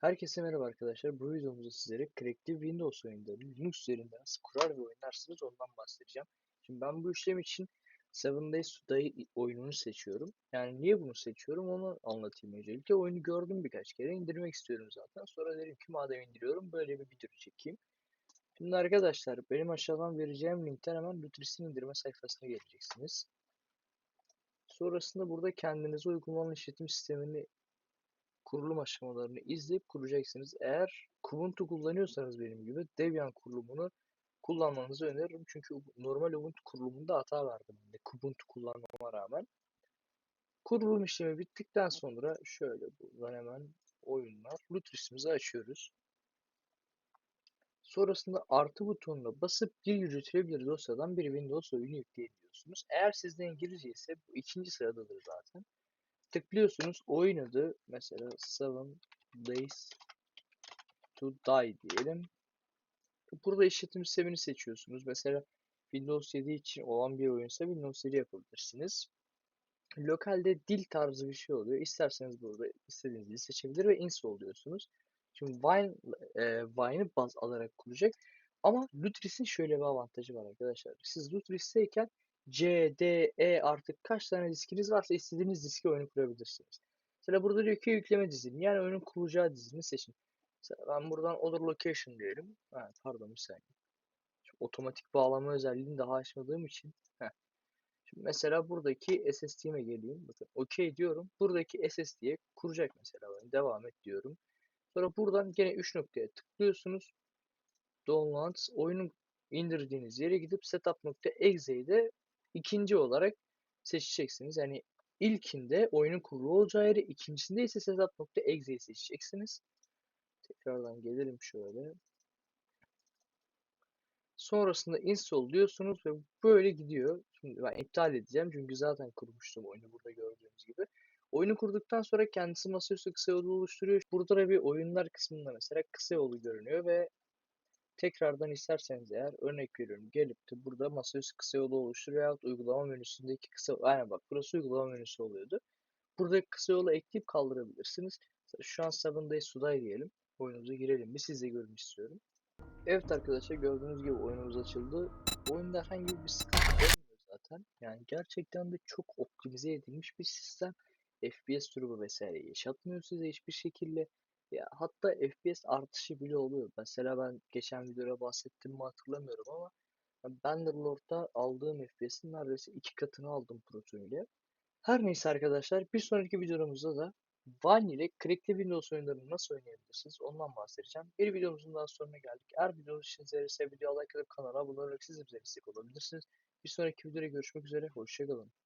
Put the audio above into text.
Herkese merhaba arkadaşlar. Bu videomuzda sizlere Creative Windows oyunlarını Linux üzerinde nasıl kurar ve oynarsınız ondan bahsedeceğim. Şimdi ben bu işlem için Seven Days to Die oyununu seçiyorum. Yani niye bunu seçiyorum onu anlatayım öncelikle. Oyunu gördüm birkaç kere indirmek istiyorum zaten. Sonra dedim ki madem indiriyorum böyle bir video çekeyim. Şimdi arkadaşlar benim aşağıdan vereceğim linkten hemen Lutris'in indirme sayfasına geleceksiniz. Sonrasında burada kendinize uygun olan işletim sistemini kurulum aşamalarını izleyip kuracaksınız. Eğer Ubuntu kullanıyorsanız benim gibi Debian kurulumunu kullanmanızı öneririm. Çünkü normal Ubuntu kurulumunda hata verdim. Ben de Ubuntu kullanmama rağmen. Kurulum işlemi bittikten sonra şöyle buradan hemen oyunlar Lutris'imizi açıyoruz. Sonrasında artı butonuna basıp bir yürütülebilir dosyadan bir Windows oyunu yükleyebiliyorsunuz. Eğer sizde İngilizce ise bu ikinci sıradadır zaten tıklıyorsunuz. Oyun adı mesela Seven Days to Die diyelim. Burada işletim sistemini seçiyorsunuz. Mesela Windows 7 için olan bir oyunsa Windows 7 yapabilirsiniz. Lokalde dil tarzı bir şey oluyor. İsterseniz burada istediğiniz dili seçebilir ve install diyorsunuz. Şimdi Wine, e, Wine'ı baz alarak kuracak. Ama Lutris'in şöyle bir avantajı var arkadaşlar. Siz Lutris'teyken C, D, E artık kaç tane diskiniz varsa istediğiniz diski oyunu kurabilirsiniz. Mesela burada diyor ki yükleme dizini. Yani oyunun kurulacağı dizini seçin. Mesela ben buradan Other Location diyelim. Ha, pardon bir saniye. Şimdi otomatik bağlama özelliğini daha açmadığım için. Heh. Şimdi mesela buradaki SSD'me geleyim. Bakın OK diyorum. Buradaki SSD'ye kuracak mesela. Ben devam et diyorum. Sonra buradan gene 3 noktaya tıklıyorsunuz. Downloads oyunun indirdiğiniz yere gidip setup.exe'yi de ikinci olarak seçeceksiniz. Yani ilkinde oyunun kurulu olacağı yeri, ikincisinde ise setup.exe'yi seçeceksiniz. Tekrardan gelelim şöyle. Sonrasında install diyorsunuz ve böyle gidiyor. Şimdi ben iptal edeceğim çünkü zaten kurmuştum oyunu burada gördüğünüz gibi. Oyunu kurduktan sonra kendisi masaüstü kısa yolu oluşturuyor. Burada da bir oyunlar kısmında mesela kısa yolu görünüyor ve tekrardan isterseniz eğer örnek veriyorum gelip de burada masaüstü kısa yolu oluştur veyahut uygulama menüsündeki kısa aynen bak burası uygulama menüsü oluyordu. Buradaki kısa yolu ekleyip kaldırabilirsiniz. Şu an 7 Days to Die diyelim. Oyunumuza girelim. Bir siz de görün istiyorum. Evet arkadaşlar gördüğünüz gibi oyunumuz açıldı. Oyunda herhangi bir sıkıntı olmuyor zaten. Yani gerçekten de çok optimize edilmiş bir sistem. FPS durumu vesaire yaşatmıyor size hiçbir şekilde. Ya hatta FPS artışı bile oluyor. Mesela ben geçen videoda bahsettim mi hatırlamıyorum ama Bannerlord'da aldığım FPS'in neredeyse iki katını aldım ile. Her neyse arkadaşlar bir sonraki videomuzda da Vine ile Crackli Windows oyunlarını nasıl oynayabilirsiniz ondan bahsedeceğim. Bir videomuzun daha sonuna geldik. Eğer videomuz işinize yararsa video like atıp kanala abone olarak siz de bize destek olabilirsiniz. Bir sonraki videoda görüşmek üzere. Hoşçakalın.